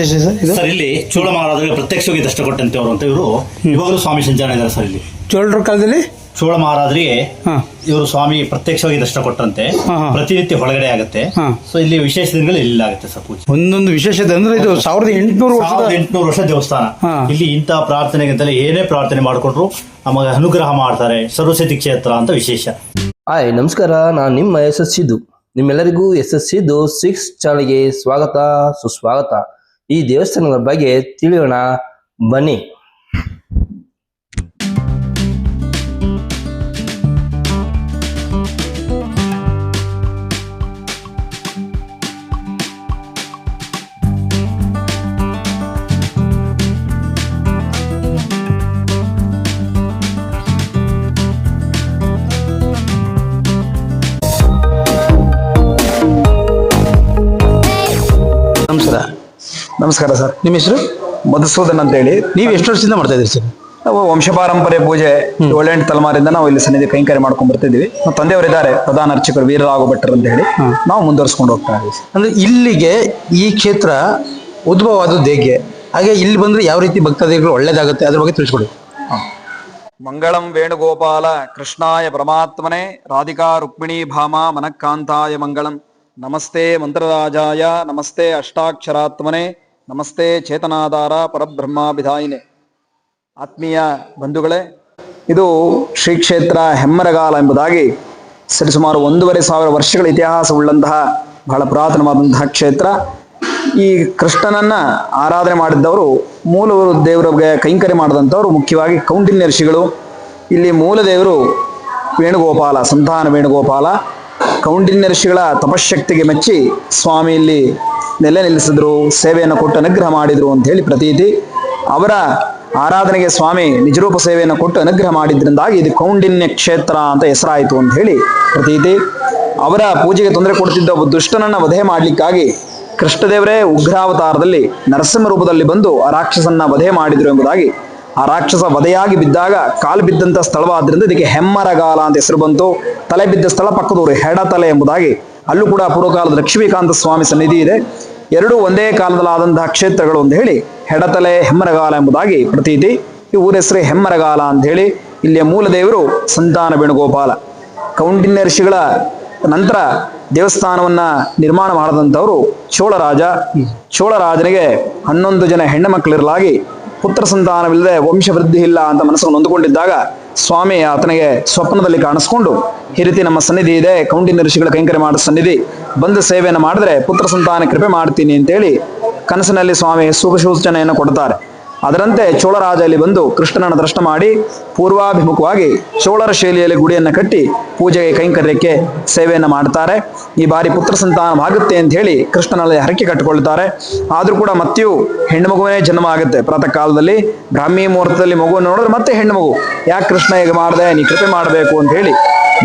ವಿಶೇಷ ಸರ್ ಇದು? ಸರ್ ಇಲ್ಲಿ ಚೋಳ ಮಹಾರಾಜರಿಗೆ ಪ್ರತ್ಯಕ್ಷವಾಗಿ ದಷ್ಟ ಕೊಟ್ಟಂತೆ ಅವರು ಅಂತ ಇವರು. ಇವಾಗಲೂ ಸ್ವಾಮಿ ಸಂಚಾರ ಇದ್ದಾರೆ ಸರ್ ಇಲ್ಲಿ. ಚೋಳರ ಕಾಲದಲ್ಲಿ? ಚೋಳ ಮಹಾರಾಜರಿಗೆ ಹಾಂ. ಇವರು ಸ್ವಾಮಿ ಪ್ರತ್ಯಕ್ಷವಾಗಿ ದರ್ಶನ ಕೊಟ್ಟಂತೆ. ಹಾ, ಹಾ. ಪ್ರತಿನಿತ್ಯ ಒಳಗಡೆ ಆಗುತ್ತೆ. ಹಾ. ಸೊ ಇಲ್ಲಿ ವಿಶೇಷ ದಿನಗಳು ಇಲ್ಲಿ ಆಗುತ್ತೆ ಸರ್ ಪೂಜೆ. ಒಂದೊಂದು ವಿಶೇಷತೆ ಅಂದ್ರೆ ಇದು ಸಾವಿರದ ಎಂಟುನೂರು ವರ್ಷದ ಸಾವಿರದ ಎಂಟುನೂರು ವರ್ಷ ದೇವಸ್ಥಾನ. ಹಾ. ಇಲ್ಲಿ ಇಂತಹ ಪ್ರಾರ್ಥನೆಗಿಂತಲೇ ಏನೇ ಪ್ರಾರ್ಥನೆ ಮಾಡಿಕೊಂಡ್ರು ನಮಗೆ ಅನುಗ್ರಹ ಮಾಡ್ತಾರೆ. ಸರಸ್ವತಿ ಕ್ಷೇತ್ರ ಅಂತ ವಿಶೇಷ. ಹಾಯ್ ನಮಸ್ಕಾರ. ನಾನು ನಿಮ್ಮ ಎಸ್ ಎಸ್ ಸಿದ್ದು ನಿಮ್ಮೆಲ್ಲರಿಗೂ ಎಸ್ ಎಸ್ ಸಿದ್ದು ಸಿಕ್ಸ್ ಚಾನಲ್ಗೆ ಸ್ವಾಗತ. ಸುಸ್ವಾಗತ. ಈ ದೇವಸ್ಥಾನದ ಬಗ್ಗೆ ತಿಳಿಯೋಣ ಬನ್ನಿ. ನಮಸ್ಕಾರ ಸರ್. ನಿಮ್ಮ ಹೆಸರು? ಮಧುಸೂದನ್ ಅಂತ ಹೇಳಿ ನೀವು ಎಷ್ಟು ವರ್ಷದಿಂದ ಮಾಡ್ತಾ ಇದ್ದೀರಿ ಸರ್? ನಾವು ವಂಶಪಾರಂಪರ್ಯ ಪೂಜೆ ಏಳೆಂಟು ತಲೆಮಾರಿಂದ ನಾವು ಇಲ್ಲಿ ಸನ್ನಿಧಿ ಕೈಂಕರ್ಯ ಮಾಡ್ಕೊಂಡ್ ಬರ್ತಿದ್ವಿ ನಮ್ಮ ತಂದೆಯವರಿದ್ದಾರೆ. ಪ್ರಧಾನ ಅರ್ಚಕರು ವೀರರಾಗು ಭಟ್ಟರು ಅಂತ ಹೇಳಿ. ನಾವು ಮುಂದುವರ್ಸ್ಕೊಂಡು ಹೋಗ್ತಾ ಇದ್ದೀವಿ ಅಂದ್ರೆ ಇಲ್ಲಿಗೆ ಈ ಕ್ಷೇತ್ರ ಉದ್ಭವ ಆದದ್ದು ಹೇಗೆ? ಹಾಗೆ ಇಲ್ಲಿ ಬಂದ್ರೆ ಯಾವ ರೀತಿ ಭಕ್ತಾದಿಗಳು ಒಳ್ಳೇದಾಗುತ್ತೆ? ಅದ್ರ ಬಗ್ಗೆ ತಿಳಿಸ್ಕೊಡಿ. ಮಂಗಳಂ ವೇಣುಗೋಪಾಲ ಕೃಷ್ಣಾಯ ಪರಮಾತ್ಮನೆ ರಾಧಿಕಾ ರುಕ್ಮಿಣಿ ಭಾಮ ಮನಃಕಾಂತಾಯ ಮಂಗಳಂ. ನಮಸ್ತೆ ಮಂತ್ರರಾಜಾಯ ನಮಸ್ತೆ ಅಷ್ಟಾಕ್ಷರಾತ್ಮನೆ. ನಮಸ್ತೆ ಚೇತನಾಧಾರ ಪರಬ್ರಹ್ಮಾಭಿಧಾಯಿನೆ. ಆತ್ಮೀಯ ಬಂಧುಗಳೇ, ಇದು ಶ್ರೀ ಕ್ಷೇತ್ರ ಹೆಮ್ಮರಗಾಲ ಎಂಬುದಾಗಿ ಸರಿಸುಮಾರು ಒಂದೂವರೆ ಸಾವಿರ ವರ್ಷಗಳ ಇತಿಹಾಸವುಳ್ಳಂತಹ ಬಹಳ ಪುರಾತನವಾದಂತಹ ಕ್ಷೇತ್ರ. ಈ ಕೃಷ್ಣನನ್ನ ಆರಾಧನೆ ಮಾಡಿದ್ದವರು ಮೂಲ ದೇವರಿಗೆ ಕೈಂಕರ್ಯ ಮಾಡಿದಂಥವರು ಮುಖ್ಯವಾಗಿ ಕೌಂಡಿನ್ಯ ಋಷಿಗಳು. ಇಲ್ಲಿ ಮೂಲ ದೇವರು ವೇಣುಗೋಪಾಲ, ಸಂತಾನ ವೇಣುಗೋಪಾಲ. ಕೌಂಡಿನ್ಯ ಋಷಿಗಳ ತಪಶಕ್ತಿಗೆ ಮೆಚ್ಚಿ ಸ್ವಾಮಿ ಇಲ್ಲಿ ನೆಲೆ ನಿಲ್ಲಿಸಿದ್ರು, ಸೇವೆಯನ್ನು ಕೊಟ್ಟು ಅನುಗ್ರಹ ಮಾಡಿದ್ರು ಅಂತ ಹೇಳಿ ಪ್ರತೀತಿ. ಅವರ ಆರಾಧನೆಗೆ ಸ್ವಾಮಿ ನಿಜರೂಪ ಸೇವೆಯನ್ನು ಕೊಟ್ಟು ಅನುಗ್ರಹ ಮಾಡಿದ್ರಿಂದಾಗಿ ಇದು ಕೌಂಡಿನ್ಯ ಕ್ಷೇತ್ರ ಅಂತ ಹೆಸರಾಯಿತು ಅಂತ ಹೇಳಿ ಪ್ರತೀತಿ. ಅವರ ಪೂಜೆಗೆ ತೊಂದರೆ ಕೊಡ್ತಿದ್ದ ಒಬ್ಬ ದುಷ್ಟನನ್ನ ವಧೆ ಮಾಡಲಿಕ್ಕಾಗಿ ಕೃಷ್ಣದೇವರೇ ಉಗ್ರಾವತಾರದಲ್ಲಿ ನರಸಿಂಹ ರೂಪದಲ್ಲಿ ಬಂದು ಆ ರಾಕ್ಷಸನ್ನ ವಧೆ ಮಾಡಿದ್ರು ಎಂಬುದಾಗಿ ಆ ರಾಕ್ಷಸ ವಧೆಯಾಗಿ ಬಿದ್ದಾಗ ಕಾಲು ಬಿದ್ದಂತ ಸ್ಥಳವಾದ್ರಿಂದ ಇದಕ್ಕೆ ಹೆಮ್ಮರಗಾಲ ಅಂತ ಹೆಸರು ಬಂತು. ತಲೆ ಬಿದ್ದ ಸ್ಥಳ ಪಕ್ಕದವರು ಹೆಡತಲೆ ಎಂಬುದಾಗಿ ಅಲ್ಲೂ ಕೂಡ ಪೂರ್ವಕಾಲದ ಲಕ್ಷ್ಮೀಕಾಂತ ಸ್ವಾಮಿ ಸನ್ನಿಧಿ ಇದೆ. ಎರಡೂ ಒಂದೇ ಕಾಲದಲ್ಲಾದಂತಹ ಕ್ಷೇತ್ರಗಳು ಅಂತ ಹೇಳಿ ಹೆಡತಲೆ ಹೆಮ್ಮರಗಾಲ ಎಂಬುದಾಗಿ ಪ್ರತೀತಿ. ಈ ಊರ ಹೆಸರು ಹೆಮ್ಮರಗಾಲ ಅಂತ ಹೇಳಿ ಇಲ್ಲಿಯ ಮೂಲ ದೇವರು ಸಂತಾನ ವೇಣುಗೋಪಾಲ. ಕೌಂಡಿನ್ಯ ಋಷಿಗಳ ನಂತರ ದೇವಸ್ಥಾನವನ್ನ ನಿರ್ಮಾಣ ಮಾಡಿದಂಥವರು ಚೋಳರಾಜ. ಚೋಳರಾಜನಿಗೆ ಹನ್ನೊಂದು ಜನ ಹೆಣ್ಣು ಮಕ್ಕಳಿರಲಾಗಿ ಪುತ್ರ ಸಂತಾನವಿಲ್ಲದೆ ವಂಶವೃದ್ಧಿ ಇಲ್ಲ ಅಂತ ಮನಸ್ಸನ್ನು ನೊಂದುಕೊಂಡಿದ್ದಾಗ ಸ್ವಾಮಿ ಆತನಿಗೆ ಸ್ವಪ್ನದಲ್ಲಿ ಕಾಣಿಸ್ಕೊಂಡು ಈ ರೀತಿ ನಮ್ಮ ಸನ್ನಿಧಿ ಇದೆ ಕೌಂಡಿನ ಋಷಿಗಳ ಕೈಂಕರ್ಯ ಮಾಡೋ ಸನ್ನಿಧಿ, ಬಂದು ಸೇವೆಯನ್ನು ಮಾಡಿದ್ರೆ ಪುತ್ರ ಸಂತಾನ ಕೃಪೆ ಮಾಡ್ತೀನಿ ಅಂತೇಳಿ ಕನಸಿನಲ್ಲಿ ಸ್ವಾಮಿ ಸುಖ ಸೂಚನೆಯನ್ನು ಕೊಡ್ತಾರೆ. ಅದರಂತೆ ಚೋಳರಾಜ ಇಲ್ಲಿ ಬಂದು ಕೃಷ್ಣನನ್ನು ದರ್ಶನ ಮಾಡಿ ಪೂರ್ವಾಭಿಮುಖವಾಗಿ ಚೋಳರ ಶೈಲಿಯಲ್ಲಿ ಗುಡಿಯನ್ನು ಕಟ್ಟಿ ಪೂಜೆಗೆ ಕೈಂಕರ್ಯಕ್ಕೆ ಸೇವೆಯನ್ನು ಮಾಡ್ತಾರೆ. ಈ ಬಾರಿ ಪುತ್ರ ಸಂತಾನವಾಗುತ್ತೆ ಅಂತ ಹೇಳಿ ಕೃಷ್ಣನಲ್ಲಿ ಹರಕೆ ಕಟ್ಟಿಕೊಳ್ತಾರೆ ಆದರೂ ಕೂಡ ಮತ್ತೆಯೂ ಹೆಣ್ಣು ಮಗುವೇ ಜನ್ಮ ಆಗುತ್ತೆ. ಪ್ರಾತಃ ಕಾಲದಲ್ಲಿ ಬ್ರಾಹ್ಮಿ ಮುಹೂರ್ತದಲ್ಲಿ ಮಗುವನ್ನು ನೋಡಿದ್ರೆ ಮತ್ತೆ ಹೆಣ್ಣು ಮಗು. ಯಾಕೆ ಕೃಷ್ಣ ಹೇಗೆ ಮಾಡಿದೆ? ನೀ ಕೃಪೆ ಮಾಡಬೇಕು ಅಂತ ಹೇಳಿ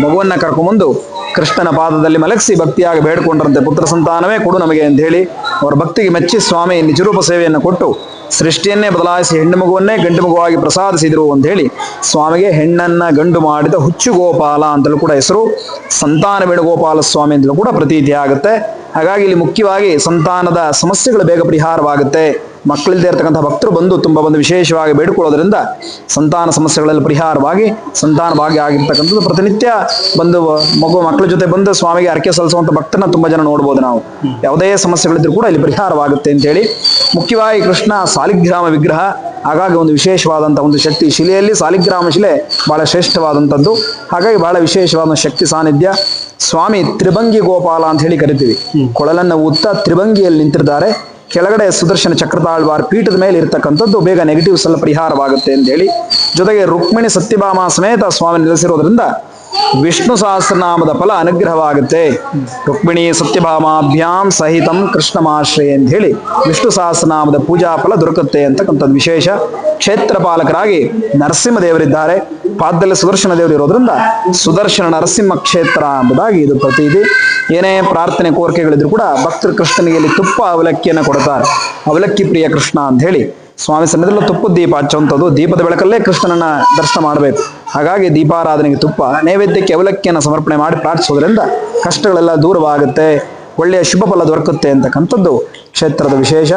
ಮಗುವನ್ನ ಕರ್ಕೊಂಬಂದು ಕೃಷ್ಣನ ಪಾದದಲ್ಲಿ ಮಲಗಿಸಿ ಭಕ್ತಿಯಾಗಿ ಬೇಡ್ಕೊಂಡ್ರಂತೆ. ಪುತ್ರ ಸಂತಾನವೇ ಕೊಡು ನಮಗೆ ಅಂತ ಹೇಳಿ ಅವರ ಭಕ್ತಿಗೆ ಮೆಚ್ಚಿ ಸ್ವಾಮಿ ನಿಜರೂಪ ಸೇವೆಯನ್ನು ಕೊಟ್ಟು ಸೃಷ್ಟಿಯನ್ನೇ ಬದಲಾಯಿಸಿ ಹೆಣ್ಣು ಮಗುವನ್ನೇ ಗಂಡು ಮಗುವಾಗಿ ಪ್ರಸಾದಿಸಿದರು ಅಂತ ಹೇಳಿ ಸ್ವಾಮಿಗೆ ಹೆಣ್ಣನ್ನ ಗಂಡು ಮಾಡಿದ ಹುಚ್ಚು ಗೋಪಾಲ ಅಂತಲೂ ಕೂಡ ಹೆಸರು ಸಂತಾನ ವೇಣುಗೋಪಾಲ ಸ್ವಾಮಿ ಅಂತಲೂ ಕೂಡ ಪ್ರತೀತಿ ಆಗುತ್ತೆ. ಹಾಗಾಗಿ ಇಲ್ಲಿ ಮುಖ್ಯವಾಗಿ ಸಂತಾನದ ಸಮಸ್ಯೆಗಳು ಬೇಗ ಪರಿಹಾರವಾಗುತ್ತೆ. ಮಕ್ಕಳಿಲ್ಲದೆ ಇರತಕ್ಕಂಥ ಭಕ್ತರು ಬಂದು ತುಂಬ ಬಂದು ವಿಶೇಷವಾಗಿ ಬೇಡಿಕೊಳ್ಳೋದ್ರಿಂದ ಸಂತಾನ ಸಮಸ್ಯೆಗಳಲ್ಲಿ ಪರಿಹಾರವಾಗಿ ಸಂತಾನ ಭಾಗ್ಯ ಆಗಿರ್ತಕ್ಕಂಥದ್ದು ಪ್ರತಿನಿತ್ಯ ಬಂದು ಮಗು ಮಕ್ಕಳ ಜೊತೆ ಬಂದು ಸ್ವಾಮಿಗೆ ಅರ್ಕೆ ಸಲ್ಲಿಸುವಂತ ಭಕ್ತರನ್ನ ತುಂಬಾ ಜನ ನೋಡ್ಬೋದು ನಾವು. ಯಾವುದೇ ಸಮಸ್ಯೆಗಳಿದ್ರು ಕೂಡ ಇಲ್ಲಿ ಪರಿಹಾರವಾಗುತ್ತೆ ಅಂತ ಹೇಳಿ ಮುಖ್ಯವಾಗಿ ಕೃಷ್ಣ ಸಾಲಿಗ್ರಾಮ ವಿಗ್ರಹ ಹಾಗಾಗಿ ಒಂದು ವಿಶೇಷವಾದಂಥ ಒಂದು ಶಕ್ತಿ. ಶಿಲೆಯಲ್ಲಿ ಸಾಲಿಗ್ರಾಮ ಶಿಲೆ ಬಹಳ ಶ್ರೇಷ್ಠವಾದಂಥದ್ದು ಹಾಗಾಗಿ ಬಹಳ ವಿಶೇಷವಾದ ಶಕ್ತಿ ಸಾನ್ನಿಧ್ಯ. ಸ್ವಾಮಿ ತ್ರಿಭಂಗಿ ಗೋಪಾಲ ಅಂತ ಹೇಳಿ ಕರಿತೀವಿ. ಕೊಳಲನ್ನು ಊತ್ತ ತ್ರಿಭಂಗಿಯಲ್ಲಿ ನಿಂತಿದ್ದಾರೆ ಕೆಳಗಡೆ ಸುದರ್ಶನ ಚಕ್ರತಾಳ್ವಾರ್ ಪೀಠದ ಮೇಲೆ ಇರತಕ್ಕಂಥದ್ದು ಬೇಗ ನೆಗೆಟಿವ್ಸ್ ಎಲ್ಲ ಪರಿಹಾರವಾಗುತ್ತೆ ಅಂತ ಹೇಳಿ. ಜೊತೆಗೆ ರುಕ್ಮಿಣಿ ಸತ್ಯಭಾಮ ಸಮೇತ ಸ್ವಾಮಿ ನೆಲೆಸಿರೋದ್ರಿಂದ ವಿಷ್ಣು ಸಹಸ್ರನಾಮದ ಫಲ ಅನುಗ್ರಹವಾಗುತ್ತೆ. ರುಕ್ಮಿಣಿ ಸತ್ಯಭಾಮಾಭ್ಯಾಂ ಸಹಿತಂ ಕೃಷ್ಣಮಾಶ್ರಯ ಅಂತ ಹೇಳಿ ವಿಷ್ಣು ಸಹಸ್ರನಾಮದ ಪೂಜಾ ಫಲ ದೊರಕುತ್ತೆ ಅಂತಕ್ಕಂಥದ್ದು ವಿಶೇಷ. ಕ್ಷೇತ್ರ ಪಾಲಕರಾಗಿ ನರಸಿಂಹ ದೇವರಿದ್ದಾರೆ. ಪಾದದಲ್ಲಿ ಸುದರ್ಶನ ದೇವರು ಇರೋದ್ರಿಂದ ಸುದರ್ಶನ ನರಸಿಂಹ ಕ್ಷೇತ್ರ ಎಂಬುದಾಗಿ ಇದು ಪ್ರತೀತಿ. ಏನೇ ಪ್ರಾರ್ಥನೆ ಕೋರಿಕೆಗಳಿದ್ರು ಕೂಡ ಭಕ್ತರು ಕೃಷ್ಣನಿಗೆ ಇಲ್ಲಿ ತುಪ್ಪ ಅವಲಕ್ಕಿಯನ್ನು ಕೊಡುತ್ತಾರೆ ಅವಲಕ್ಕಿ ಪ್ರಿಯ ಕೃಷ್ಣ ಅಂತ ಹೇಳಿ ಸ್ವಾಮಿ ಸನ್ನಿಧಿಯಲ್ಲಿ ತುಪ್ಪು ದೀಪ ಹಚ್ಚುವಂಥದ್ದು ದೀಪದ ಬೆಳಕಲ್ಲೇ ಕೃಷ್ಣನನ್ನ ದರ್ಶನ ಮಾಡಬೇಕು. ಹಾಗಾಗಿ ದೀಪಾರಾಧನೆಗೆ ತುಪ್ಪ, ನೈವೇದ್ಯಕ್ಕೆ ಅವಲಕ್ಕಿಯನ್ನು ಸಮರ್ಪಣೆ ಮಾಡಿ ಪ್ರಾರ್ಥಿಸೋದ್ರಿಂದ ಕಷ್ಟಗಳೆಲ್ಲ ದೂರವಾಗುತ್ತೆ. ಒಳ್ಳೆಯ ಶುಭ ಫಲ ದೊರಕುತ್ತೆ ಅಂತಕ್ಕಂಥದ್ದು ಕ್ಷೇತ್ರದ ವಿಶೇಷ.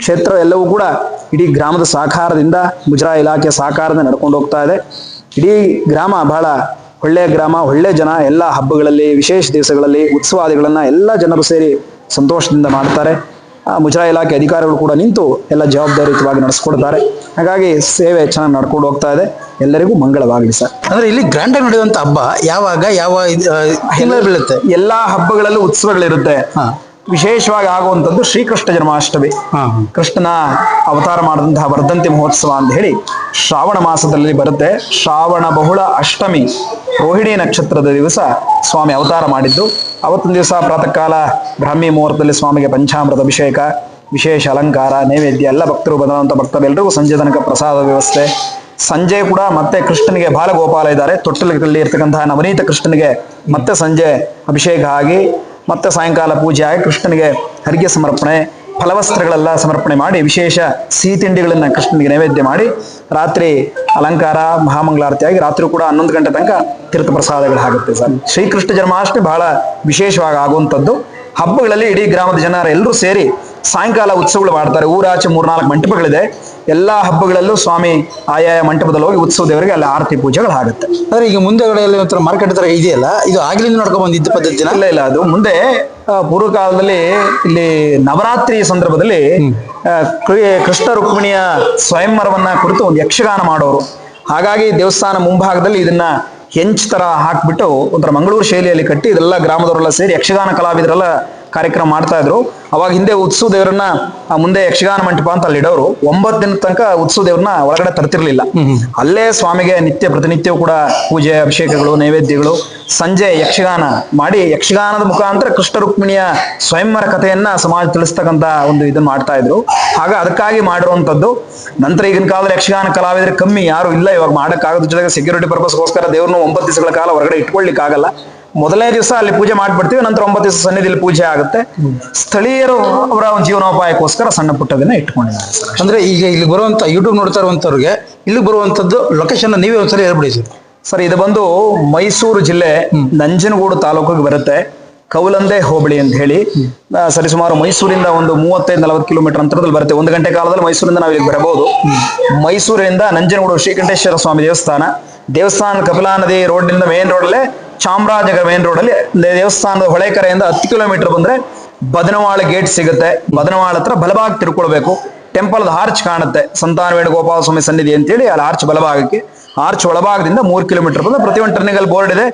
ಕ್ಷೇತ್ರ ಎಲ್ಲವೂ ಕೂಡ ಇಡೀ ಗ್ರಾಮದ ಸಹಕಾರದಿಂದ ಮುಜರಾ ಇಲಾಖೆ ಸಹಕಾರದಿಂದ ನಡ್ಕೊಂಡು ಹೋಗ್ತಾ ಇದೆ. ಇಡೀ ಗ್ರಾಮ ಬಹಳ ಒಳ್ಳೆಯ ಗ್ರಾಮ, ಒಳ್ಳೆಯ ಜನ, ಎಲ್ಲ ಹಬ್ಬಗಳಲ್ಲಿ, ವಿಶೇಷ ದಿವಸಗಳಲ್ಲಿ, ಉತ್ಸವಾದಿಗಳನ್ನು ಎಲ್ಲ ಜನರು ಸೇರಿ ಸಂತೋಷದಿಂದ ಮಾಡ್ತಾರೆ. ಮುಜರಾಯಿ ಇಲಾಖೆ ಅಧಿಕಾರಿಗಳು ಕೂಡ ನಿಂತು ಎಲ್ಲ ಜವಾಬ್ದಾರಿಯುತವಾಗಿ ನಡೆಸ್ಕೊಡ್ತಾರೆ. ಹಾಗಾಗಿ ಸೇವೆ ಚೆನ್ನಾಗಿ ನಡ್ಕೊಂಡು ಹೋಗ್ತಾ ಇದೆ. ಎಲ್ಲರಿಗೂ ಮಂಗಳವಾಗಲಿ ಸರ್. ಅಂದ್ರೆ ಇಲ್ಲಿ ಗ್ರ್ಯಾಂಡ್ ಆಗಿ ನಡೆಯುವಂತ ಹಬ್ಬ ಯಾವಾಗ ಯಾವ ತಿಂಗಳು ಬೀಳುತ್ತೆ? ಎಲ್ಲಾ ಹಬ್ಬಗಳಲ್ಲೂ ಉತ್ಸವಗಳಿರುತ್ತೆ. ಹಾ. ವಿಶೇಷವಾಗಿ ಆಗುವಂಥದ್ದು ಶ್ರೀಕೃಷ್ಣ ಜನ್ಮಾಷ್ಟಮಿ. ಕೃಷ್ಣನ ಅವತಾರ ಮಾಡಿದಂತಹ ವರ್ಧಂತಿ ಮಹೋತ್ಸವ ಅಂತ ಹೇಳಿ ಶ್ರಾವಣ ಮಾಸದಲ್ಲಿ ಬರುತ್ತೆ. ಶ್ರಾವಣ ಬಹುಳ ಅಷ್ಟಮಿ ರೋಹಿಣಿ ನಕ್ಷತ್ರದ ದಿವಸ ಸ್ವಾಮಿ ಅವತಾರ ಮಾಡಿದ್ದು. ಅವತ್ತಿನ ದಿವಸ ಪ್ರಾತಃ ಕಾಲ ಬ್ರಾಹ್ಮಿ ಮುಹೂರ್ತದಲ್ಲಿ ಸ್ವಾಮಿಗೆ ಪಂಚಾಮೃತ ಅಭಿಷೇಕ ವಿಶೇಷ ಅಲಂಕಾರ ನೈವೇದ್ಯ ಎಲ್ಲ ಭಕ್ತರು ಬಂದಂತ ಭಕ್ತರೆಲ್ಲರಿಗೂ ಸಂಜೆ ತನಕ ಪ್ರಸಾದ ವ್ಯವಸ್ಥೆ. ಸಂಜೆ ಕೂಡ ಮತ್ತೆ ಕೃಷ್ಣನಿಗೆ ಬಾಲಗೋಪಾಲ ಇದ್ದಾರೆ. ತೊಟ್ಟಲಲ್ಲಿ ಇರ್ತಕ್ಕಂತಹ ನವನೀತ ಕೃಷ್ಣನಿಗೆ ಮತ್ತೆ ಸಂಜೆ ಅಭಿಷೇಕ ಆಗಿ ಮತ್ತೆ ಸಾಯಂಕಾಲ ಪೂಜೆ ಆಗಿ ಕೃಷ್ಣನಿಗೆ ಹರಿಗೆ ಸಮರ್ಪಣೆ, ಫಲವಸ್ತ್ರಗಳೆಲ್ಲ ಸಮರ್ಪಣೆ ಮಾಡಿ ವಿಶೇಷ ಸಿಹಿ ತಿಂಡಿಗಳನ್ನು ಕೃಷ್ಣನಿಗೆ ನೈವೇದ್ಯ ಮಾಡಿ ರಾತ್ರಿ ಅಲಂಕಾರ ಮಹಾಮಂಗಳಾರತಿಯಾಗಿ ರಾತ್ರಿ ಕೂಡ ಹನ್ನೊಂದು ಗಂಟೆ ತನಕ ತೀರ್ಥ ಪ್ರಸಾದಗಳು ಆಗುತ್ತೆ ಸರ್. ಶ್ರೀಕೃಷ್ಣ ಜನ್ಮಾಷ್ಟಮಿ ಬಹಳ ವಿಶೇಷವಾಗಿ ಆಗುವಂಥದ್ದು. ಹಬ್ಬಗಳಲ್ಲಿ ಇಡೀ ಗ್ರಾಮದ ಜನರು ಎಲ್ಲರೂ ಸೇರಿ ಸಾಯಂಕಾಲ ಉತ್ಸವಗಳು ಮಾಡ್ತಾರೆ. ಊರಾಚೆ ಮೂರ್ನಾಲ್ಕು ಮಂಟಪಗಳಿದೆ. ಎಲ್ಲಾ ಹಬ್ಬಗಳಲ್ಲೂ ಸ್ವಾಮಿ ಆಯಾಯ ಮಂಟಪದಲ್ಲಿ ಹೋಗಿ ಉತ್ಸವ ದೇವರಿಗೆ ಅಲ್ಲಿ ಆರತಿ ಪೂಜೆಗಳು ಆಗುತ್ತೆ ಅಂದ್ರೆ ಈಗ ಮುಂದೆಗಡೆಯಲ್ಲಿ ಒಂಥರ ಮಾರ್ಕೆಟ್ ತರ ಇದೆಯಲ್ಲ ಇದು ಆಗ್ಲಿಂದ ನೋಡ್ಕೊಂಡ್ ಬಂದಿದ್ದ ಪದ್ಧತಿನ ಇಲ್ಲ ಇಲ್ಲ ಅದು ಮುಂದೆ ಪೂರ್ವಕಾಲದಲ್ಲಿ ಪೂರ್ವ ಕಾಲದಲ್ಲಿ ಇಲ್ಲಿ ನವರಾತ್ರಿ ಸಂದರ್ಭದಲ್ಲಿ ಕೃಷ್ಣ ರುಕ್ಮಿಣಿಯ ಸ್ವಯಂವರವನ್ನ ಕುರಿತು ಒಂದು ಯಕ್ಷಗಾನ ಮಾಡೋರು. ಹಾಗಾಗಿ ದೇವಸ್ಥಾನ ಮುಂಭಾಗದಲ್ಲಿ ಇದನ್ನ ಹೆಂಚ್ ತರ ಹಾಕ್ಬಿಟ್ಟು ಒಂಥರ ಮಂಗಳೂರು ಶೈಲಿಯಲ್ಲಿ ಕಟ್ಟಿ ಇದೆಲ್ಲ ಗ್ರಾಮದವರೆಲ್ಲ ಸೇರಿ ಯಕ್ಷಗಾನ ಕಲಾವಿದರೆಲ್ಲ ಕಾರ್ಯಕ್ರಮ ಮಾಡ್ತಾ ಇದ್ರು. ಅವಾಗ ಹಿಂದೆ ಉತ್ಸವ ದೇವರನ್ನ ಮುಂದೆ ಯಕ್ಷಗಾನ ಮಂಟಪ ಅಂತ ಅಲ್ಲಿ ಇಡೋರು. ಒಂಬತ್ತು ದಿನದ ತನಕ ಉತ್ಸವ ದೇವರನ್ನ ಒಳಗಡೆ ತರ್ತಿರ್ಲಿಲ್ಲ. ಅಲ್ಲೇ ಸ್ವಾಮಿಗೆ ನಿತ್ಯ ಪ್ರತಿನಿತ್ಯವೂ ಕೂಡ ಪೂಜೆ ಅಭಿಷೇಕಗಳು ನೈವೇದ್ಯಗಳು ಸಂಜೆ ಯಕ್ಷಗಾನ ಮಾಡಿ ಯಕ್ಷಗಾನದ ಮುಖಾಂತರ ಕೃಷ್ಣ ರುಕ್ಮಿಣಿಯ ಸ್ವಯಂವರ ಕಥೆಯನ್ನ ಸಮಾಜ ತಿಳಿಸ್ತಕ್ಕಂತ ಒಂದು ಇದನ್ನ ಮಾಡ್ತಾ ಇದ್ರು. ಆಗ ಅದಕ್ಕಾಗಿ ಮಾಡಿರುವಂತದ್ದು ನಂತರ ಈಗಿನ ಕಾಲದಲ್ಲಿ ಯಕ್ಷಗಾನ ಕಲಾವಿದರೆ ಕಮ್ಮಿ ಯಾರು ಇಲ್ಲ. ಇವಾಗ ಮಾಡಕ್ಕಾಗದ ಜೊತೆಗೆ ಸೆಕ್ಯೂರಿಟಿ ಪರ್ಪಸ್ಗೋಸ್ಕರ ದೇವ್ರನ್ನ ಒಂಬತ್ತು ದಿವಸಗಳ ಕಾಲ ಹೊರಗಡೆ ಇಟ್ಕೊಳ್ಲಿಕ್ಕೆ ಆಗಲ್ಲ ಮೊದಲನೇ ದಿವಸ ಅಲ್ಲಿ ಪೂಜೆ ಮಾಡ್ಬಿಡ್ತೀವಿ ನಂತರ ಒಂಬತ್ತು ದಿವಸ ಸನ್ನಿಧಿಯಲ್ಲಿ ಪೂಜೆ ಆಗುತ್ತೆ. ಸ್ಥಳೀಯರು ಅವರ ಒಂದು ಜೀವನೋಪಾಯಕ್ಕೋಸ್ಕರ ಸಣ್ಣ ಪುಟ್ಟದನ್ನ ಇಟ್ಕೊಂಡಿದ್ದಾರೆ ಸರ್. ಅಂದ್ರೆ ಈಗ ಇಲ್ಲಿ ಬರುವಂತ ಯೂಟ್ಯೂಬ್ ನೋಡ್ತಾ ಇರುವಂತವ್ರಿಗೆ ಇಲ್ಲಿ ಬರುವಂತದ್ದು ಲೊಕೇಶನ್ ನೀವೇ ಒಂದ್ಸರಿ ಹೇಳ್ಬಿಡಿ ಸರ್. ಸರ್ ಇದು ಬಂದು ಮೈಸೂರು ಜಿಲ್ಲೆ ನಂಜನಗೂಡು ತಾಲೂಕಿಗೆ ಬರುತ್ತೆ. ಕೌಲಂದೆ ಹೋಬಳಿ ಅಂತ ಹೇಳಿ. ಸರಿ ಸರಿಸುಮಾರು ಮೈಸೂರಿಂದ ಒಂದು ಮೂವತ್ತೈದು ನಲವತ್ತು ಕಿಲೋಮೀಟರ್ ಅಂತರದಲ್ಲಿ ಬರುತ್ತೆ. ಒಂದು ಗಂಟೆ ಕಾಲದಲ್ಲಿ ಮೈಸೂರಿಂದ ನಾವು ಇಲ್ಲಿಗೆ ಬರಬಹುದು ಮೈಸೂರಿನಿಂದ ನಂಜನಗೂಡು ಶ್ರೀಕಂಠೇಶ್ವರ ಸ್ವಾಮಿ ದೇವಸ್ಥಾನ. ದೇವಸ್ಥಾನ ಕಪಿಲಾ ನದಿ ರೋಡ್ನಿಂದ ಮೇನ್ ರೋಡಲ್ಲೇ ಚಾಮರಾಜನಗರ ಮೇನ್ ರೋಡಲ್ಲಿ ದೇವಸ್ಥಾನದ ಹೊಳೆಕರೆಯಿಂದ ಹತ್ತು ಕಿಲೋಮೀಟರ್ ಬಂದ್ರೆ ಬದನವಾಳ ಗೇಟ್ ಸಿಗುತ್ತೆ. ಬದನವಾಳ ಹತ್ರ ಬಲಭಾಗ ತಿರ್ಕೊಳ್ಬೇಕು. ಟೆಂಪಲ್ ಆರ್ಚ್ ಕಾಣುತ್ತೆ. ಸಂತಾನ ವೇಣುಗೋಪಾಲ ಸ್ವಾಮಿ ಸನ್ನಿಧಿ ಅಂತೇಳಿ ಅಲ್ಲಿ ಆರ್ಚ್ ಬಲಭಾಗಕ್ಕೆ ಆರ್ಚ್ ಒಳಭಾಗದಿಂದ ಮೂರು ಕಿಲೋಮೀಟರ್ ಬಂದ್ರೆ ಪ್ರತಿಯೊಂದು ಟರ್ನಿಗಲ್ ಬೋರ್ಡ್ ಇದೆ.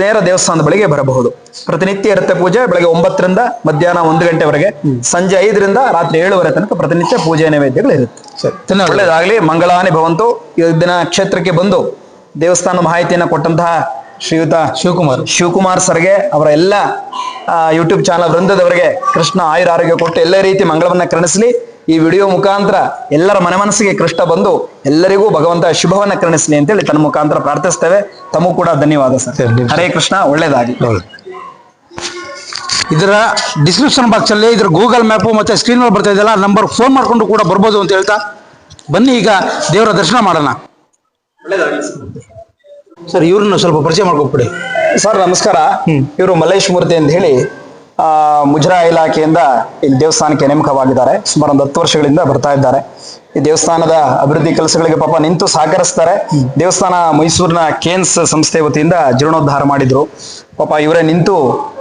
ನೇರ ದೇವಸ್ಥಾನದ ಬಳಿಗೆ ಬರಬಹುದು. ಪ್ರತಿನಿತ್ಯ ಇರುತ್ತೆ ಪೂಜೆ ಬೆಳಗ್ಗೆ ಒಂಬತ್ತರಿಂದ ಮಧ್ಯಾಹ್ನ ಒಂದು ಗಂಟೆವರೆಗೆ. ಸಂಜೆ ಐದರಿಂದ ರಾತ್ರಿ ಏಳುವರೆ ತನಕ ಪ್ರತಿನಿತ್ಯ ಪೂಜೆ ನೈವೇದ್ಯಗಳು ಇರುತ್ತೆ. ಒಳ್ಳೇದಾಗ್ಲಿ. ಮಂಗಳಾನಿ ಭವಂತು. ಈ ದಿನ ಕ್ಷೇತ್ರಕ್ಕೆ ಬಂದು ದೇವಸ್ಥಾನ ಮಾಹಿತಿಯನ್ನು ಕೊಟ್ಟಂತಹ ಶ್ರೀಯುತ ಶಿವಕುಮಾರ್. ಶಿವಕುಮಾರ್ ಸರ್ಗೆ ಅವರ ಎಲ್ಲ ಯೂಟ್ಯೂಬ್ ಚಾನಲ್ ವೃಂದದವರಿಗೆ ಕೃಷ್ಣ ಆಯುರ ಆರೋಗ್ಯ ಕೊಟ್ಟು ಎಲ್ಲ ರೀತಿ ಮಂಗಳವನ್ನ ಕರುಣಿಸಲಿ. ಈ ವಿಡಿಯೋ ಮುಖಾಂತರ ಎಲ್ಲರ ಮನೆ ಮನಸ್ಸಿಗೆ ಕೃಷ್ಣ ಬಂದು ಎಲ್ಲರಿಗೂ ಭಗವಂತ ಶುಭವನ್ನ ಕರುಣಿಸಲಿ ಅಂತೇಳಿ ತನ್ನ ಮುಖಾಂತರ ಪ್ರಾರ್ಥಿಸ್ತೇವೆ. ತಮಗೂ ಕೂಡ ಧನ್ಯವಾದ ಸರ್. ಹರೇ ಕೃಷ್ಣ ಒಳ್ಳೇದಾಗಿ ಇದರ ಡಿಸ್ಕ್ರಿಪ್ಷನ್ ಬಾಕ್ಸ್ ಅಲ್ಲಿ ಇದ್ರ ಗೂಗಲ್ ಮ್ಯಾಪು ಮತ್ತೆ ಸ್ಕ್ರೀನ್ ಮೇಲೆ ಬರ್ತಾ ಇದೆಯಲ್ಲ ನಂಬರ್ ಫೋನ್ ಮಾಡ್ಕೊಂಡು ಕೂಡ ಬರ್ಬೋದು ಅಂತ ಹೇಳ್ತಾ. ಬನ್ನಿ ಈಗ ದೇವರ ದರ್ಶನ ಮಾಡೋಣ. ಸರ್ ಇವ್ರನ್ನ ಸ್ವಲ್ಪ ಪರಿಚಯ ಮಾಡ್ಕೊಬಿಡಿ ಸರ್ ನಮಸ್ಕಾರ. ಇವರು ಮಲ್ಲೇಶ್ ಮೂರ್ತಿ ಅಂತ ಹೇಳಿ ಆ, ಮುಜರಾ ಇಲಾಖೆಯಿಂದ ಇಲ್ಲಿ ದೇವಸ್ಥಾನಕ್ಕೆ ನೇಮಕವಾಗಿದ್ದಾರೆ. ಸುಮಾರು ಒಂದು ಹತ್ತು ವರ್ಷಗಳಿಂದ ಬರ್ತಾ ಇದ್ದಾರೆ. ಈ ದೇವಸ್ಥಾನದ ಅಭಿವೃದ್ಧಿ ಕೆಲಸಗಳಿಗೆ ಪಾಪ ನಿಂತು ಸಹಕರಿಸ್ತಾರೆ. ದೇವಸ್ಥಾನ ಮೈಸೂರಿನ ಕೇನ್ಸ್ ಸಂಸ್ಥೆ ವತಿಯಿಂದ ಜೀರ್ಣೋದ್ಧಾರ ಮಾಡಿದ್ರು. ಪಾಪ ಇವರೇ ನಿಂತು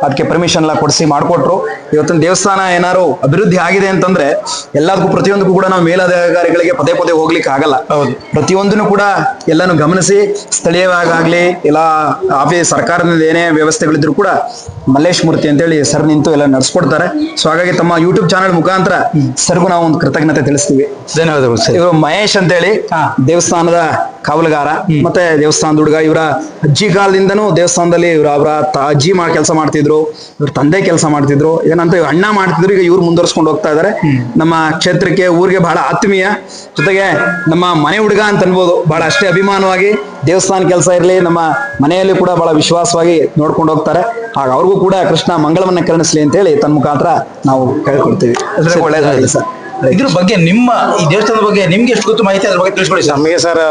ಅದಕ್ಕೆ ಪರ್ಮಿಷನ್ ಎಲ್ಲ ಕೊಡಿಸಿ ಮಾಡಿಕೊಟ್ರು. ಇವತ್ತಿನ ದೇವಸ್ಥಾನ ಏನಾರು ಅಭಿವೃದ್ಧಿ ಆಗಿದೆ ಅಂತಂದ್ರೆ ಎಲ್ಲದಕ್ಕೂ ಪ್ರತಿಯೊಂದಕ್ಕೂ ಕೂಡ ನಾವು ಮೇಲಧಿಕಾರಿಗಳಿಗೆ ಪದೇ ಪದೇ ಹೋಗ್ಲಿಕ್ಕೆ ಆಗಲ್ಲ. ಹೌದು. ಪ್ರತಿಯೊಂದನ್ನು ಕೂಡ ಎಲ್ಲಾನು ಗಮನಿಸಿ ಸ್ಥಳೀಯವಾಗಲಿ ಎಲ್ಲ ಆಫೀಸ್ ಸರ್ಕಾರದಿಂದ ಏನೇ ವ್ಯವಸ್ಥೆಗಳಿದ್ರು ಕೂಡ ಮಲ್ಲೇಶ್ ಮೂರ್ತಿ ಅಂತೇಳಿ ಸರ್ ನಿಂತು ಎಲ್ಲ ನಡೆಸ್ಕೊಡ್ತಾರೆ. ಸೊ ಹಾಗಾಗಿ ತಮ್ಮ ಯೂಟ್ಯೂಬ್ ಚಾನಲ್ ಮುಖಾಂತರ ಸರ್ಗೂ ನಾವು ಒಂದು ಕೃತಜ್ಞತೆ ತಿಳಿಸ್ತೀವಿ. ಧನ್ಯವಾದಗಳು ಸರ್. ಇವರು ಮಹೇಶ್ ಅಂತೇಳಿ ಹೇಳಿ ದೇವಸ್ಥಾನದ ಕಾವಲುಗಾರ ಮತ್ತೆ ದೇವಸ್ಥಾನದ ಹುಡುಗ ಇವರ ಅಜ್ಜಿ ಕಾಲದಿಂದನೂ ದೇವಸ್ಥಾನದಲ್ಲಿ ಇವರ ಅವರ ಅಜ್ಜಿ ಮಾಡಿ ಕೆಲಸ ಮಾಡ್ತಿದ್ರು ಇವ್ರ ತಂದೆ ಕೆಲಸ ಮಾಡ್ತಿದ್ರು ಏನಂತ ಇವ್ರ ಅಣ್ಣ ಮಾಡ್ತಿದ್ರು ಈಗ ಇವ್ರು ಮುಂದುವರ್ಸ್ಕೊಂಡು ಹೋಗ್ತಾ ಇದಾರೆ. ನಮ್ಮ ಕ್ಷೇತ್ರಕ್ಕೆ ಊರಿಗೆ ಬಹಳ ಆತ್ಮೀಯ. ಜೊತೆಗೆ ನಮ್ಮ ಮನೆ ಹುಡುಗ ಅಂತ ಅನ್ಬೋದು ಬಹಳ ಅಷ್ಟೇ ಅಭಿಮಾನವಾಗಿ ದೇವಸ್ಥಾನ ಕೆಲಸ ಇರಲಿ ನಮ್ಮ ಮನೆಯಲ್ಲಿ ಕೂಡ ಬಹಳ ವಿಶ್ವಾಸವಾಗಿ ನೋಡ್ಕೊಂಡು ಹೋಗ್ತಾರೆ. ಆಗ ಅವ್ರಿಗೂ ಕೂಡ ಕೃಷ್ಣ ಮಂಗಳವನ್ನ ಕರುಣಿಸ್ಲಿ ಅಂತ ಹೇಳಿ ತನ್ನ ಮುಖಾಂತರ ನಾವು ಕೇಳ್ಕೊಳ್ತೀವಿ ಒಳ್ಳೇದಾಗಲಿ ಸರ್. ಇದ್ರ ಬಗ್ಗೆ ನಿಮ್ಮ ಈ ದೇವಸ್ಥಾನದ ಬಗ್ಗೆ ನಿಮ್ಗೆ ಎಷ್ಟು ಗೊತ್ತು ಮಾಹಿತಿ ಅದ್ರ ಬಗ್ಗೆ ತಿಳಿಸ್ಕೊಡಿ ಸರ್. ನಮಗೆ ಸರ್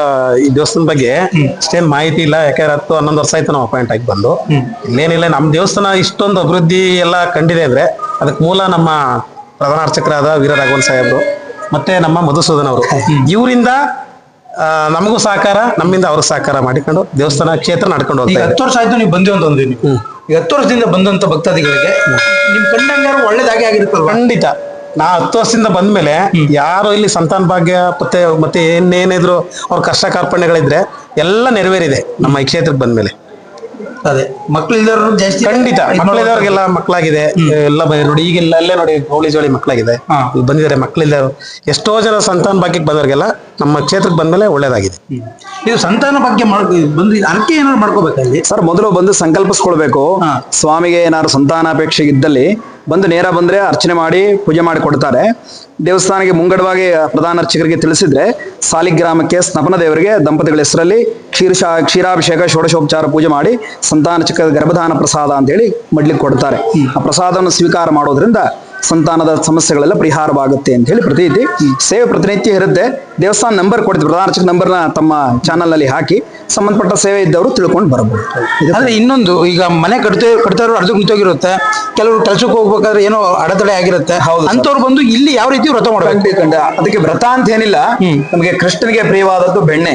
ಈ ದೇವಸ್ಥಾನದ ಬಗ್ಗೆ ಇಷ್ಟೇನ್ ಮಾಹಿತಿ ಇಲ್ಲ. ಯಾಕಂದ್ರೆ ಹತ್ತು ಹನ್ನೊಂದು ವರ್ಷ ಆಯ್ತು ನಾವು ಅಪಾಯಿಂಟ್ ಆಗಿ ಬಂದು. ಇನ್ನೇನಿಲ್ಲ ನಮ್ಮ ದೇವಸ್ಥಾನ ಇಷ್ಟೊಂದು ಅಭಿವೃದ್ಧಿ ಎಲ್ಲ ಕಂಡಿದೆ ಅಂದ್ರೆ ಅದಕ್ಕೆ ಮೂಲ ನಮ್ಮ ಪ್ರಧಾನ ಅರ್ಚಕರಾದ ವೀರ ರಾಘವನ್ ಸಾಹೇಬ್ರು ಮತ್ತೆ ನಮ್ಮ ಮಧುಸೂದನ್ ಅವರು. ಇವರಿಂದ ನಮಗೂ ಸಹಕಾರ ನಮ್ಮಿಂದ ಅವರು ಸಹಕಾರ ಮಾಡಿಕೊಂಡು ದೇವಸ್ಥಾನ ಕ್ಷೇತ್ರ ನಡ್ಕೊಂಡು ಹೋಗ್ತಾರೆ ಹೋಗ್ತಾ ಹತ್ತು ವರ್ಷ ಆಯ್ತು ನೀವು ಬಂದಿ ಈಗ ಹತ್ತು ವರ್ಷದಿಂದ ಬಂದಂತ ಭಕ್ತಾದಿಗಳಿಗೆ ನಿಮ್ ಕಣ್ಣಂಗಾರು ಒಳ್ಳೇದಾಗಿ ಆಗಿರುತ್ತಲ್ಲ ಖಂಡಿತ. ನಾ ಹತ್ತು ವರ್ಷದಿಂದ ಬಂದ್ಮೇಲೆ ಯಾರು ಇಲ್ಲಿ ಸಂತಾನ ಭಾಗ್ಯ ಮತ್ತೆ ಮತ್ತೆ ಏನೇನಿದ್ರು ಅವ್ರ ಕಷ್ಟ ಕಾರ್ಪಣ್ಯಗಳಿದ್ರೆ ಎಲ್ಲ ನೆರವೇರಿದೆ ನಮ್ಮ ಈ ಕ್ಷೇತ್ರಕ್ಕೆ ಬಂದ್ಮೇಲೆ. ಅದೇ ಮಕ್ಳಿಲ್ದವ್ರು ಜಾಸ್ತಿ ಖಂಡಿತ. ಮಕ್ಕಳಿದವ್ರಿಗೆಲ್ಲ ಮಕ್ಕಳಾಗಿದೆ ಎಲ್ಲ ನೋಡಿ ಈಗೆಲ್ಲ ಅಲ್ಲೇ ನೋಡಿ ಹೋಳಿ ಜೋಳಿ ಮಕ್ಕಳಾಗಿದೆ ಬಂದಿದ್ದಾರೆ ಮಕ್ಕಳಿದ್ದವರು ಎಷ್ಟೋ ಜನ ಸಂತಾನ ಭಾಗ್ಯಕ್ಕೆ ಬಂದವರಿಗೆಲ್ಲ ನಮ್ಮ ಕ್ಷೇತ್ರಕ್ಕೆ ಬಂದ್ಮೇಲೆ ಒಳ್ಳೇದಾಗಿದೆ. ಇದು ಸಂತಾನ ಭಾಗ್ಯ ಬಂದ್ರೆ ಬಂದು ಅರ್ಕೆ ಏನಾದ್ರು ಮಾಡ್ಕೋಬೇಕಲ್ಲಿ ಸರ್ ಮೊದಲು ಬಂದು ಸಂಕಲ್ಪಿಸ್ಕೊಳ್ಬೇಕು. ಸ್ವಾಮಿಗೆ ಏನಾದ್ರು ಸಂತಾನಾಪೇಕ್ಷೆ ಇದ್ದಲ್ಲಿ ಬಂದು ನೇರ ಬಂದ್ರೆ ಅರ್ಚನೆ ಮಾಡಿ ಪೂಜೆ ಮಾಡಿ ಕೊಡ್ತಾರೆ. ದೇವಸ್ಥಾನಕ್ಕೆ ಮುಂಗಡವಾಗಿ ಪ್ರಧಾನ ಅರ್ಚಕರಿಗೆ ತಿಳಿಸಿದ್ರೆ ಸಾಲಿಗ್ರಾಮಕ್ಕೆ ಸ್ನಪನ ದೇವರಿಗೆ ದಂಪತಿಗಳ ಹೆಸರಲ್ಲಿ ಕ್ಷೀರಶ, ಕ್ಷೀರಾಭಿಷೇಕ, ಷೋಡಶೋಪಚಾರ ಪೂಜೆ ಮಾಡಿ ಸಂತಾನ ಚಿಕ್ಕ ಗರ್ಭಧಾನ ಪ್ರಸಾದ ಅಂತೇಳಿ ಮಡ್ಲಿಕ್ಕೆ ಕೊಡ್ತಾರೆ. ಆ ಪ್ರಸಾದವನ್ನು ಸ್ವೀಕಾರ ಮಾಡೋದ್ರಿಂದ ಸಂತಾನದ ಸಮಸ್ಯೆಗಳೆಲ್ಲ ಪರಿಹಾರವಾಗುತ್ತೆ ಅಂತ ಹೇಳಿ ಪ್ರತಿನಿಧಿ ಸೇವೆ ಪ್ರತಿನಿತ್ಯ ಇರುತ್ತೆ. ದೇವಸ್ಥಾನ ನಂಬರ್ ಕೊಡ್ತೀವಿ. ಪ್ರಧಾನ ನಂಬರ್ನ ತಮ್ಮ ಚಾನಲ್ನಲ್ಲಿ ಹಾಕಿ ಸಂಬಂಧಪಟ್ಟ ಸೇವೆ ಇದ್ದವರು ತಿಳ್ಕೊಂಡು ಬರಬಹುದು ಅಂದ್ರೆ ಇನ್ನೊಂದು ಈಗ ಮನೆ ಕಟ್ತೇ ಕಟ್ತಾ ಅರ್ಧ ಮುಂಚೋಗಿರುತ್ತೆ ನಿಂತೋಗಿರುತ್ತೆ ಕೆಲವರು ಕೆಲಸಕ್ಕೆ ಹೋಗ್ಬೇಕಾದ್ರೆ ಏನೋ ಅಡೆತಡೆ ಆಗಿರುತ್ತೆ. ಅಂತವ್ರು ಬಂದು ಇಲ್ಲಿ ಯಾವ ರೀತಿ ವ್ರತ ಮಾಡಬೇಕು. ಅದಕ್ಕೆ ವ್ರತ ಅಂತ ಏನಿಲ್ಲ. ನಮಗೆ ಕೃಷ್ಣನಿಗೆ ಪ್ರಿಯವಾದದ್ದು ಬೆಣ್ಣೆ.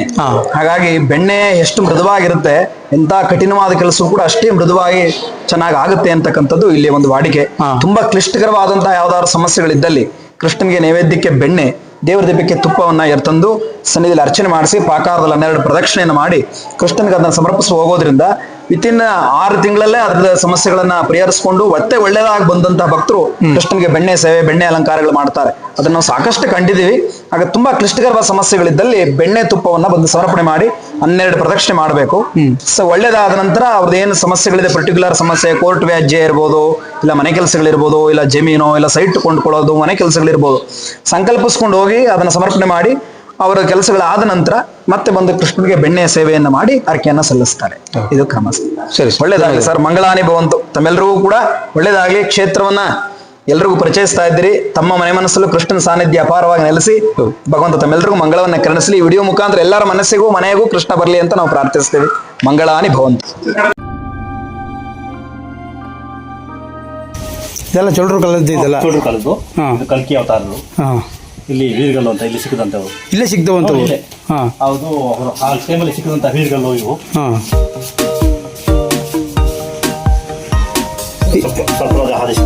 ಹಾಗಾಗಿ ಬೆಣ್ಣೆ ಎಷ್ಟು ಮೃದುವಾಗಿರುತ್ತೆ ಎಂತ ಕಠಿಣವಾದ ಕೆಲಸ ಕೂಡ ಅಷ್ಟೇ ಮೃದುವಾಗಿ ಚೆನ್ನಾಗಿ ಆಗುತ್ತೆ ಅಂತಕ್ಕಂಥದ್ದು ಇಲ್ಲಿ ಒಂದು ವಾಡಿಕೆ. ತುಂಬಾ ಕ್ಲಿಷ್ಟಕರವಾದಂತಹ ಯಾವ್ದಾದ್ರು ಸಮಸ್ಯೆಗಳಿದ್ದಲ್ಲಿ ಕೃಷ್ಣನಿಗೆ ನೈವೇದ್ಯಕ್ಕೆ ಬೆಣ್ಣೆ ದೇವರ ದೀಪಕ್ಕೆ ತುಪ್ಪವನ್ನ ಎರ್ತಂದು ಸನ್ನಿಧಿಯಲ್ಲಿ ಅರ್ಚನೆ ಮಾಡಿಸಿ ಪಾಕಾರದಲ್ಲಿ ಹನ್ನೆರಡು ಪ್ರದಕ್ಷಿಣೆಯನ್ನು ಮಾಡಿ ಕೃಷ್ಣನಿಗೆ ಅದನ್ನ ಸಮರ್ಪಿಸಿ ಹೋಗೋದ್ರಿಂದ ವಿತಿನ್ ಆರು ತಿಂಗಳಲ್ಲೇ ಅದರ ಸಮಸ್ಯೆಗಳನ್ನ ಪರಿಹರಿಸಿಕೊಂಡು ಮತ್ತೆ ಒಳ್ಳೆಯದಾಗಿ ಬಂದಂತಹ ಭಕ್ತರು ಕೃಷ್ಣನಿಗೆ ಬೆಣ್ಣೆ ಸೇವೆ ಬೆಣ್ಣೆ ಅಲಂಕಾರಗಳು ಮಾಡ್ತಾರೆ. ಅದನ್ನ ನಾವು ಸಾಕಷ್ಟು ಕಂಡಿದ್ದೀವಿ. ಆಗ ತುಂಬಾ ಕ್ಲಿಷ್ಟಕರವ ಸಮಸ್ಯೆಗಳಿದ್ದಲ್ಲಿ ಬೆಣ್ಣೆ ತುಪ್ಪವನ್ನ ಬಂದು ಸಮರ್ಪಣೆ ಮಾಡಿ ಹನ್ನೆರಡು ಪ್ರದಕ್ಷಿಣೆ ಮಾಡಬೇಕು. ಸೊ ಒಳ್ಳೇದಾದ ನಂತರ ಅವ್ರದ್ದು ಏನು ಸಮಸ್ಯೆಗಳಿದೆ ಪರ್ಟಿಕ್ಯುಲರ್ ಸಮಸ್ಯೆ ಕೋರ್ಟ್ ವ್ಯಾಜ್ಯ ಇರ್ಬೋದು ಇಲ್ಲ ಮನೆ ಕೆಲಸಗಳಿರ್ಬೋದು ಇಲ್ಲ ಜಮೀನು ಇಲ್ಲ ಸೈಟ್ ಕೊಂಡ್ಕೊಳ್ಳೋದು ಮನೆ ಕೆಲಸಗಳಿರ್ಬೋದು. ಸಂಕಲ್ಪಿಸ್ಕೊಂಡು ಹೋಗಿ ಅದನ್ನ ಸಮರ್ಪಣೆ ಮಾಡಿ ಅವರ ಕೆಲಸಗಳಾದ ನಂತರ ಮತ್ತೆ ಬಂದು ಕೃಷ್ಣನಿಗೆ ಬೆಣ್ಣೆಯ ಸೇವೆಯನ್ನು ಮಾಡಿ ಅರ್ಕೆಯನ್ನ ಸಲ್ಲಿಸ್ತಾರೆ. ಇದು ಕ್ರಮ. ಸರಿ. ಒಳ್ಳೇದಾಗಲಿ ಸರ್. ಮಂಗಳಾನಿ ಭವಂತು. ತಮ್ಮೆಲ್ಲರಿಗೂ ಕೂಡ ಒಳ್ಳೇದಾಗಲಿ. ಕ್ಷೇತ್ರವನ್ನ ಎಲ್ರಿಗೂ ಪರಿಚಯಿಸ್ತಾ ಇದ್ದೀರಿ. ತಮ್ಮ ಮನೆ ಮನಸ್ಸಲ್ಲೂ ಕೃಷ್ಣನ ಸಾನ್ನಿಧ್ಯ ಅಪಾರವಾಗಿ ನೆಲೆಸಿ ಭಗವಂತ ತಮ್ಮೆಲ್ಲರಿಗೂ ಮಂಗಳವನ್ನ ಕರುಣಿಸಲಿ ಈ ವಿಡಿಯೋ ಮುಖಾಂತರ ಎಲ್ಲರ ಮನಸ್ಸಿಗೂ ಮನೆಗೂ ಕೃಷ್ಣ ಬರಲಿ ಅಂತ ನಾವು ಪ್ರಾರ್ಥಿಸ್ತೇವೆ. ಮಂಗಳಾನಿ ಭವಂತು. ಇದೆಲ್ಲ ಚೌಡ್ರು ಕಲದ್ದು ಇದೆಲ್ಲ ಕಲ್ಕಿ ಅವತಾರರು. ಹಾ. ಇಲ್ಲಿ ವೀರ್ಗಲ್ಲು ಅಂತ ಇಲ್ಲಿ ಸಿಕ್ಕದಂತವು ಇಲ್ಲೇ ಸಿಗ್ತವಂತವು ಇಲ್ಲೇ. ಹಾ. ಹೌದು ಅವರು ಆ ಟೈಮಲ್ಲಿ ಸಿಕ್ಕದಂತ ವೀರ್ಗಲ್ಲು ಇವು. ಹಾ. ಸ್ವಲ್ಪ ಸ್ವಲ್ಪ ಆದೇಶ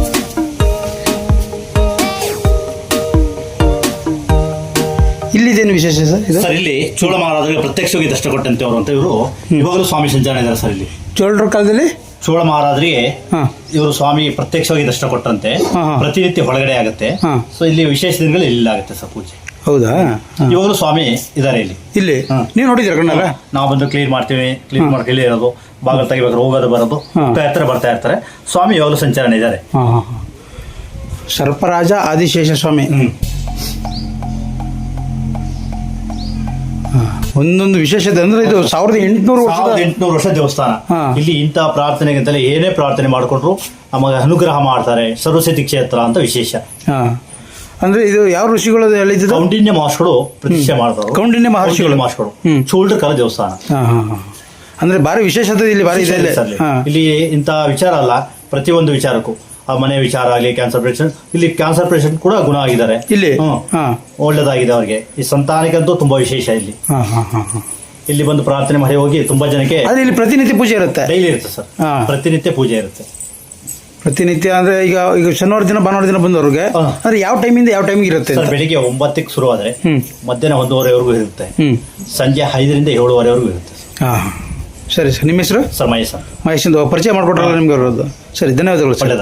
ಇಲ್ಲಿದೇನು ವಿಶೇಷ ಸರ್ ಇದು? ಸರ್ ಇಲ್ಲಿ ಚೋಳ ಮಹಾರಾಜರಿಗೆ ಪ್ರತ್ಯಕ್ಷವಾಗಿ ದಷ್ಟ ಕೊಟ್ಟಂತೆ ಅವರು ಅಂತ ಇವರು. ಇವಾಗಲೂ ಸ್ವಾಮಿ ಸಂಚಾರ ಇದ್ದಾರೆ ಸರ್ ಇಲ್ಲಿ. ಚೋಳರ ಕಾಲದಲ್ಲಿ? ಚೋಳ ಮಹಾರಾಜರಿಗೆ ಇವರು ಸ್ವಾಮಿ ಪ್ರತ್ಯಕ್ಷವಾಗಿ ದರ್ಶನ ಕೊಟ್ಟಂತೆ. ಪ್ರತಿನಿತ್ಯ ಹೊರಗಡೆ ಆಗುತ್ತೆ. ಸೊ ಇಲ್ಲಿ ವಿಶೇಷ ದಿನಗಳು ಇಲ್ಲಿ ಆಗುತ್ತೆ ಸರ್ ಪೂಜೆ. ಹೌದಾ? ಇವರು ಇವಾಗಲೂ ಸ್ವಾಮಿ ಇದಾರೆ ಇಲ್ಲಿ. ಇಲ್ಲಿ. ನೀವು ನೋಡಿದ್ದೀರ ಕಣ್ಣಾರ ನಾವು ಬಂದು ಕ್ಲೀನ್ ಮಾಡ್ತೀವಿ ಕ್ಲೀನ್ ಮಾಡಿ ಇಲ್ಲಿ ಇರೋದು. ಬಾಗಿಲು ತೆಗಿಬೇಕು ಹೋಗೋದು ಬರೋದು. ಹತ್ರ ಬರ್ತಾ ಇರ್ತಾರೆ. ಸ್ವಾಮಿ ಯಾವಾಗಲೂ ಸಂಚಾರನ ಇದ್ದಾರೆ. ಸರ್ಪರಾಜ ಆದಿಶೇಷ ಸ್ವಾಮಿ. ಒಂದೊಂದು ವಿಶೇಷತೆ ಅಂದ್ರೆ ಇದು ಸಾವಿರದ ಎಂಟುನೂರು ವರ್ಷದ ಸಾವಿರದ ಎಂಟುನೂರು ವರ್ಷ ದೇವಸ್ಥಾನ. ಇಲ್ಲಿ ಇಂತಹ ಪ್ರಾರ್ಥನೆಗಿಂತಲೇ ಏನೇ ಪ್ರಾರ್ಥನೆ ಮಾಡಿಕೊಂಡ್ರು ನಮಗೆ ಅನುಗ್ರಹ ಮಾಡ್ತಾರೆ. ಸರಸ್ವತಿ ಕ್ಷೇತ್ರ ಅಂತ ವಿಶೇಷ. ಅಂದ್ರೆ ಇದು ಯಾವ ಋಷಿಗಳು ಹೇಳಿದ್ರು ಕೌಂಡಿನ್ಯ ಮಹರ್ಷಿಗಳು ಪ್ರತಿಷ್ಠೆ ಮಾಡ್ತಾರೆ ಕೌಂಡಿನ್ಯ ಮಹರ್ಷಿಗಳು. ಮಹರ್ಷಿಗಳು. ಚೋಲ್ಡರ್ ಕಾಲ ದೇವಸ್ಥಾನ. ಅಂದ್ರೆ ಭಾರಿ ವಿಶೇಷತೆ ಇಲ್ಲಿ ಭಾರಿ ಇದೆ ಇಲ್ಲಿ. ಸರ್ ಇಲ್ಲಿ. ಹಾ. ಇಲ್ಲಿ ಇಂಥ ವಿಚಾರ ಅಲ್ಲ ಪ್ರತಿಯೊಂದು ವಿಚಾರಕ್ಕೂ. ಆ ಮನೆ ವಿಚಾರ ಆಗಲಿ ಕ್ಯಾನ್ಸರ್ ಪೇಷಂಟ್ ಇಲ್ಲಿ ಕ್ಯಾನ್ಸರ್ ಪೇಷಂಟ್ ಕೂಡ ಗುಣ ಆಗಿದ್ದಾರೆ. ಇಲ್ಲಿ? ಹ್ಮ್. ಹಾ. ಒಳ್ಳೇದಾಗಿದೆ ಅವ್ರಿಗೆ. ಈ ಸಂತಾನಕ್ಕಂತೂ ತುಂಬಾ ವಿಶೇಷ ಇಲ್ಲಿ. ಹಾ ಹಾ ಹಾ ಹಾ. ಇಲ್ಲಿ ಬಂದು ಪ್ರಾರ್ಥನೆ ಮಾಡಿ ಹೋಗಿ ತುಂಬಾ ಜನಕ್ಕೆ ಆದ್ರೆ ಇಲ್ಲಿ ಪ್ರತಿನಿತ್ಯ ಪೂಜೆ ಇರುತ್ತೆ. ಡೈಲಿ ಇರುತ್ತೆ ಸರ್. ಹಾ. ಪ್ರತಿನಿತ್ಯ ಪೂಜೆ ಇರುತ್ತೆ. ಪ್ರತಿನಿತ್ಯ ಅಂದ್ರೆ ಈಗ ಈಗ ಶನಿವಾರ ದಿನ ಭಾನುವಾರ ದಿನ ಬಂದವ್ರಿಗೆ ಹಾ. ಅಂದ್ರೆ ಯಾವ ಟೈಮಿಂದ ಯಾವ ಟೈಮ್ ಇರುತ್ತೆ ಸರ್ ಬೆಳಿಗ್ಗೆ ಒಂಬತ್ತಕ್ಕೆ ಶುರು ಆದ್ರೆ ಹ್ಮ್. ಮಧ್ಯಾಹ್ನ ಒಂದೂವರೆವರೆಗೂ ಇರುತ್ತೆ. ಹ್ಮ್. ಸಂಜೆ ಐದರಿಂದ ಏಳುವರೆವರೆಗೂ ಇರುತ್ತೆ. ಹಾ ಹಾ. ಸರಿ ಸರ್ ನಿಮ್ಮ ಹೆಸರು? Sir Mahesh sir. ಮಹೇಶಿಂದ ಪರಿಚಯ ಮಾಡಿಕೊಟ್ರಲ್ಲ ನಿಮ್ಗೆ ಅವರದ್ದು ಸರಿ ಧನ್ಯವಾದಗಳು ಸರ್.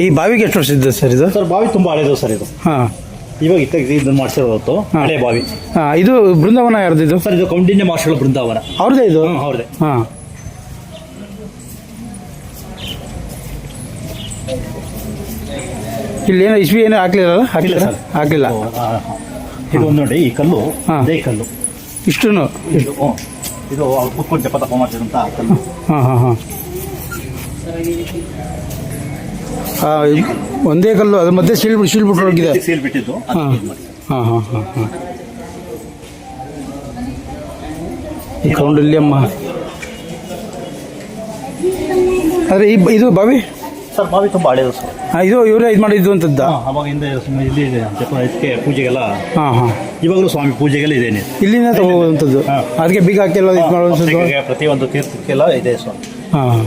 ಈ ಬಾವಿಗೆ ಎಷ್ಟು ವರ್ಷ ಇದೆ ಸರ್ ಇದು? ಸರ್ ಬಾವಿ ತುಂಬ ಹಳೇದು ಸರ್ ಇದು. ಹಾಂ. ಇವಾಗ ಇತ್ತ ಇದನ್ನು ಮಾಡಿಸಿರೋದು. ಹಳೆ ಬಾವಿ. ಹಾಂ ಇದು ಬೃಂದಾವನ ಯಾರ್ದು ಇದು? ಸರ್ ಇದು ಕೌಂಡಿನ್ಯ ಮಾರ್ಷಲ್ ಬೃಂದಾವನ. ಅವ್ರದೇ ಇದು? ಅವ್ರದೇ ಅವ್ರದ್ದೇ. ಹಾ. ಇಲ್ಲಿ ಏನೋ ಇಸ್ವಿ ಏನೋ ಹಾಕ್ಲಿಲ್ಲ ಹಾಕಿಲ್ಲ ಆ, ಇದು ಒಂದು ನೋಡಿ ಈ ಕಲ್ಲು ಹಾಂ. ಇದೇ ಕಲ್ಲು. ಇಷ್ಟು ಇದು. ಇದು ಕುತ್ಕೊಂಡು ಜಪ ತಪ್ಪ ಮಾಡ್ತಿರಂತ ಕಲ್ಲು. ಹಾಂ ಹಾಂ ಹಾಂ. ಒಂದೇ ಕಲ್ಲು ಅದ್ರ ಮಧ್ಯೆ ಸೀಲ್ ಸೀಲ್ ಬಿಟ್ಟು ಹೋಗಿದೆ. ಸೀಲ್ ಬಿಟ್ಟಿದ್ದು. ಹಾಂ. ಹಾಂ ಹಾಂ ಹಾಂ ಹಾಂ. ಈ ಕೌಂಡಲ್ಯಮ್ಮ ಆದರೆ ಈ ಇದು ಬಾವಿ? ಸರ್ ಬಾವಿ ತುಂಬ ಹಳೇದು ಸರ್. ಹಾಂ ಇದು ಇವರೇ ಇದು ಮಾಡಿದ್ದು ಅಂತದ್ದ? ಅವಾಗ ಹಿಂದೆ ಸುಮ್ಮನೆ ಇಲ್ಲಿ ಇದೆ ಅದಕ್ಕೆ ಇದಕ್ಕೆ ಪೂಜೆಗೆಲ್ಲ ಹಾಂ ಹಾಂ. ಇವಾಗಲೂ ಸ್ವಾಮಿ ಪೂಜೆಗೆಲ್ಲ ಇದೆ ಇಲ್ಲಿಂದ ತಗೋದಂಥದ್ದು ಹಾ. ಅದಕ್ಕೆ ಬೀಗ ಹಾಕಿಲ್ಲ ಇದು ಮಾಡುವಂಥದ್ದು ಪ್ರತಿಯೊಂದು ತೀರ್ಥಕ್ಕೆಲ್ಲ ಇದೆ ಸ್ವಾಮಿ. ಹಾಂ.